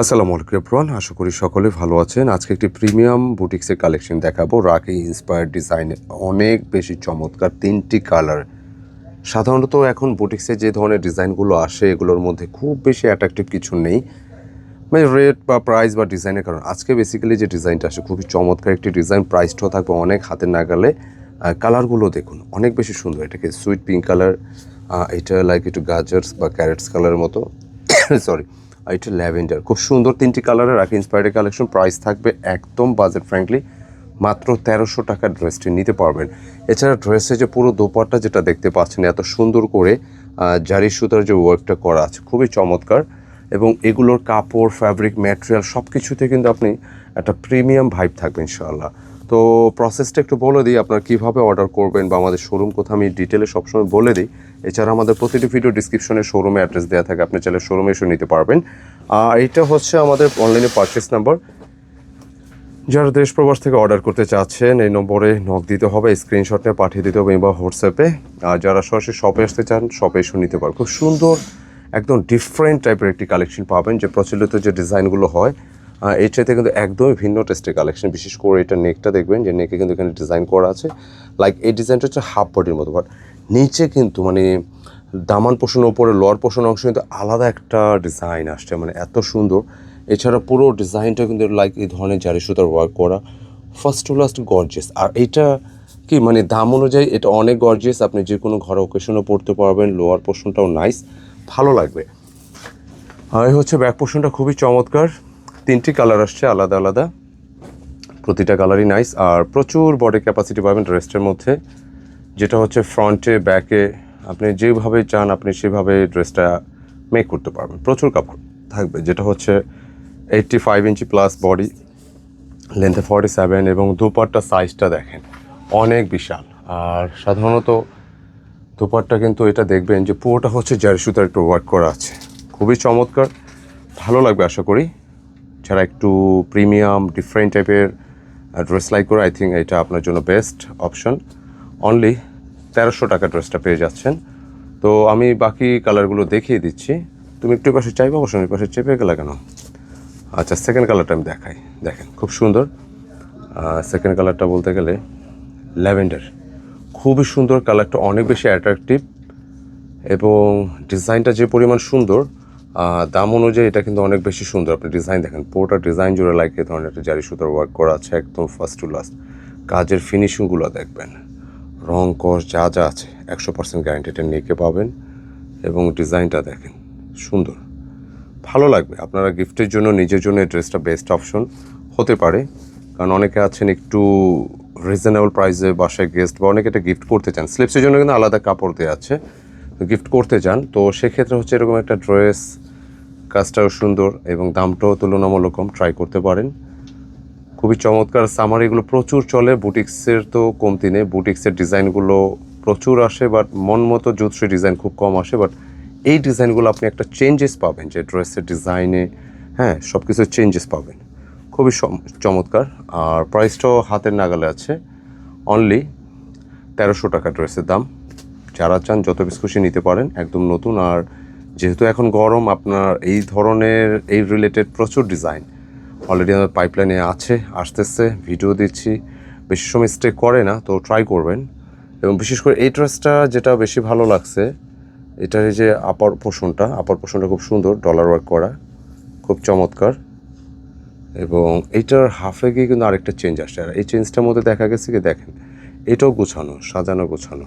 আসসালামু আলাইকুম এভরিওয়ান, আশা করি সকলে ভালো আছেন। আজকে একটি প্রিমিয়াম বুটিক্সের কালেকশন দেখাবো। রাকি ইন্সপায়ার্ড ডিজাইন অনেক বেশি চমৎকার তিনটি কালার সাধারণত এখন বুটিক্সে যে ধরনের ডিজাইনগুলো আসে, এগুলোর মধ্যে খুব বেশি অ্যাট্রাকটিভ কিছু নেই। মানে রেট বা প্রাইস বা ডিজাইনের কারণ। আজকে বেসিক্যালি যে ডিজাইনটা আসে, খুবই চমৎকার একটি ডিজাইন প্রাইসটাও থাকবে অনেক হাতের নাগালে। কালারগুলো দেখুন, অনেক বেশি সুন্দর। এটাকে সুইট পিঙ্ক কালার এটা লাইক একটু গাজার্স বা ক্যারেটস কালারের মতো। সরি আর এটা ল্যাভেন্ডার। খুব সুন্দর তিনটি কালারের রাখি ইন্সপায়ার্ড কালেকশন প্রাইস থাকবে একদম বাজেট ফ্র্যাঙ্কলি মাত্র তেরোশো টাকার ড্রেসটি নিতে পারবেন। এছাড়া ড্রেসে যে পুরো দোপাট্টা যেটা দেখতে পাচ্ছেন, এত সুন্দর করে জারি সুতার যে ওয়ার্কটা করা আছে, খুবই চমৎকার। এবং এগুলোর কাপড় ফ্যাব্রিক ম্যাটেরিয়াল সব কিছুতে কিন্তু আপনি একটা প্রিমিয়াম ভাইব থাকবে ইনশাআল্লাহ। তো প্রসেসটা একটু বলে দিই, আপনার কীভাবে অর্ডার করবেন বা আমাদের শোরুম কোথাও আমি ডিটেলে সবসময় বলে দিই। এছাড়া আমাদের প্রতিটি ভিডিও ডিসক্রিপশনে শোরুমে অ্যাড্রেস দেওয়া থাকে, আপনি চাইলে শোরুমে এসে নিতে পারবেন। আর এটা হচ্ছে আমাদের অনলাইনে পারচেস নাম্বার যারা দেশ প্রবাস থেকে অর্ডার করতে চাচ্ছেন, এই নম্বরে নক দিতে হবে স্ক্রিনশটে পাঠিয়ে দিতে হবে বা হোয়াটসঅ্যাপে আর যারা সরাসরি শপে আসতে চান শপে এসে নিতে পারেন খুব সুন্দর, একদম ডিফারেন্ট টাইপের একটি কালেকশন পাবেন, যে প্রচলিত যে ডিজাইনগুলো হয়। এই চাইতে কিন্তু একদমই ভিন্ন টেস্টের কালেকশন বিশেষ করে এটা নেকটা দেখবেন যে নেকে কিন্তু এখানে ডিজাইন করা আছে। লাইক এই ডিজাইনটা হচ্ছে হাফ বডির মতো বাট নিচে কিন্তু মানে দামান পোষণের উপরে লোয়ার পোষণ অংশ কিন্তু আলাদা একটা ডিজাইন আসছে মানে এত সুন্দর। এছাড়া পুরো ডিজাইনটা কিন্তু লাইক এই ধরনের জারি সুতার ওয়ার্ক করা। ফার্স্ট টু লাস্ট গর্জেস আর এটা কি মানে দাম অনুযায়ী এটা অনেক গর্জিয়াস আপনি যে কোনো ঘরে ওকেশনও পড়তে পারবেন লোয়ার পোর্শনটাও নাইস ভালো লাগবে। আর হচ্ছে ব্যাক পোর্শনটা খুবই চমৎকার। তিনটি কালার আসছে, আলাদা আলাদা। প্রতিটা কালারই নাইস আর প্রচুর বডি ক্যাপাসিটি পাবেন ড্রেসটার মধ্যে। যেটা হচ্ছে ফ্রন্টে ব্যাকে আপনি যেভাবে চান, আপনি সেভাবে ড্রেসটা মেক করতে পারবেন। প্রচুর কাপড় থাকবে, যেটা হচ্ছে eighty five inch plus body লেন্থে forty seven এবং দুপাট্টা সাইজটা দেখেন, অনেক বিশাল। আর সাধারণত দুপাট্টা কিন্তু এটা দেখবেন যে পুরোটা হচ্ছে জারি সুতার একটু ওয়ার্ক করা আছে। খুবই চমৎকার, ভালো লাগবে আশা করি। যারা একটু প্রিমিয়াম ডিফারেন্ট টাইপের ড্রেস লাইক করে আই থিঙ্ক এটা আপনার জন্য বেস্ট অপশন অনলি তেরোশো টাকা ড্রেসটা পেয়ে যাচ্ছেন। তো আমি বাকি কালারগুলো দেখিয়ে দিচ্ছি। তুমি একটু পাশে চাইব, অবশ্যই ওই পাশে চেপে গেলে কেন? আচ্ছা সেকেন্ড কালারটা আমি দেখাই। দেখেন, খুব সুন্দর। সেকেন্ড কালারটা বলতে গেলে ল্যাভেন্ডার। খুবই সুন্দর কালারটা অনেক বেশি অ্যাট্রাকটিভ এবং ডিজাইনটা যে পরিমাণ সুন্দর দাম অনুযায়ী এটা কিন্তু অনেক বেশি সুন্দর। আপনি ডিজাইন দেখেন, পুরোটা ডিজাইন জুড়ে লাইক এই ধরনের একটা জারি সুতোর ওয়ার্ক করা আছে একদম ফার্স্ট টু লাস্ট কাজের ফিনিশিংগুলো দেখবেন, রং কস যা যা আছে, একশো পার্সেন্ট গ্যারান্টি এটা নেকে পাবেন এবং ডিজাইনটা দেখেন, সুন্দর। ভালো লাগবে, আপনারা গিফটের জন্য, নিজের জন্য এই ড্রেসটা বেস্ট অপশন হতে পারে। কারণ অনেকে আছেন একটু রিজনেবল প্রাইসে বাসায় গেস্ট বা অনেকে এটা গিফট করতে চান। স্লিপসের জন্য কিন্তু আলাদা কাপড় দেওয়া আছে গিফট করতে চান। তো সেক্ষেত্রে হচ্ছে এরকম একটা ড্রেস কাজটাও সুন্দর এবং দামটাও তুলনামূলক কম ট্রাই করতে পারেন। খুবই চমৎকার সামার এগুলো প্রচুর চলে বুটিক্সের তো কমতি নেই বুটিক্সের ডিজাইনগুলো প্রচুর আসে বাট মন মতো জুতশ্রী ডিজাইন খুব কম আসে বাট এই ডিজাইনগুলো আপনি একটা চেঞ্জেস পাবেন, যে ড্রেসের ডিজাইনে হ্যাঁ সব কিছু চেঞ্জেস পাবেন। খুবই চমৎকার, আর প্রাইসটাও হাতের নাগালে আছে। অনলি তেরোশো টাকা ড্রেসের দাম। যারা চান যত বেশ খুশি নিতে পারেন, একদম নতুন, আর যেহেতু এখন গরম, আপনার এই ধরনের, এই রিলেটেড প্রচুর ডিজাইন অলরেডি আমাদের পাইপলাইনে আছে, আসতেছে ভিডিও দিচ্ছি। বেশি সময় স্টে করে না, তো ট্রাই করবেন। এবং বিশেষ করে এই ড্রেসটা যেটা বেশি ভালো লাগছে এটার এই যে আপার পোষণটা আপার পোষণটা খুব সুন্দর ডলার ওয়ার্ক করা, খুব চমৎকার। এবং এইটার হাফে গিয়ে কিন্তু আরেকটা চেঞ্জ আসছে। আর এই চেঞ্জটার মধ্যে দেখা গেছে কি, দেখেন, এটাও গোছানো, সাজানো, গোছানো।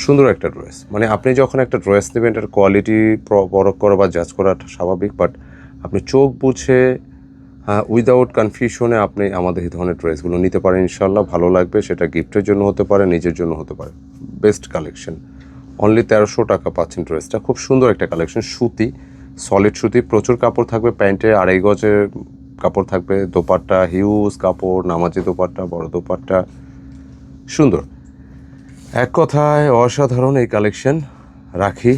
সুন্দর একটা ড্রেস মানে আপনি যখন একটা ড্রেস নেবেন, এটার কোয়ালিটি পরখ করা বা জাজ করা স্বাভাবিক বাট আপনি চোখ বুঝে উইদাউট কনফিউশনে আপনি আমাদের এই ধরনের ড্রেসগুলো নিতে পারেন ইনশাল্লাহ ভালো লাগবে, সেটা গিফটের জন্য হতে পারে, নিজের জন্য হতে পারে। বেস্ট কালেকশন অনলি তেরোশো টাকা পাচ্ছেন ড্রেসটা খুব সুন্দর একটা কালেকশন সুতি সলিড সুতি। প্রচুর কাপড় থাকবে প্যান্টে, আড়াই গজের কাপড় থাকবে। দোপাট্টা হিউজ কাপড়, নামাজি দোপাট্টা, বড় দোপাট্টা। সুন্দর। এক কথায় অসাধারণ এই কালেকশন রাখি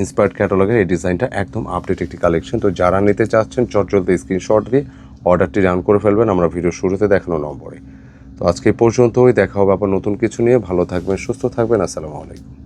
ইন্সপায়ার্ড ক্যাটালগের এই ডিজাইনটা একদম আপডেট একটি কালেকশন তো যারা নিতে চাচ্ছেন চটচলতে স্ক্রিনশট দিয়ে অর্ডারটি রান করে ফেলবেন। আমরা ভিডিও শুরুতে দেখানো নম্বরে। তো আজকে পর্যন্তই। দেখা হবে আবার নতুন কিছু নিয়ে। ভালো থাকবেন, সুস্থ থাকবেন। আসসালামু আলাইকুম।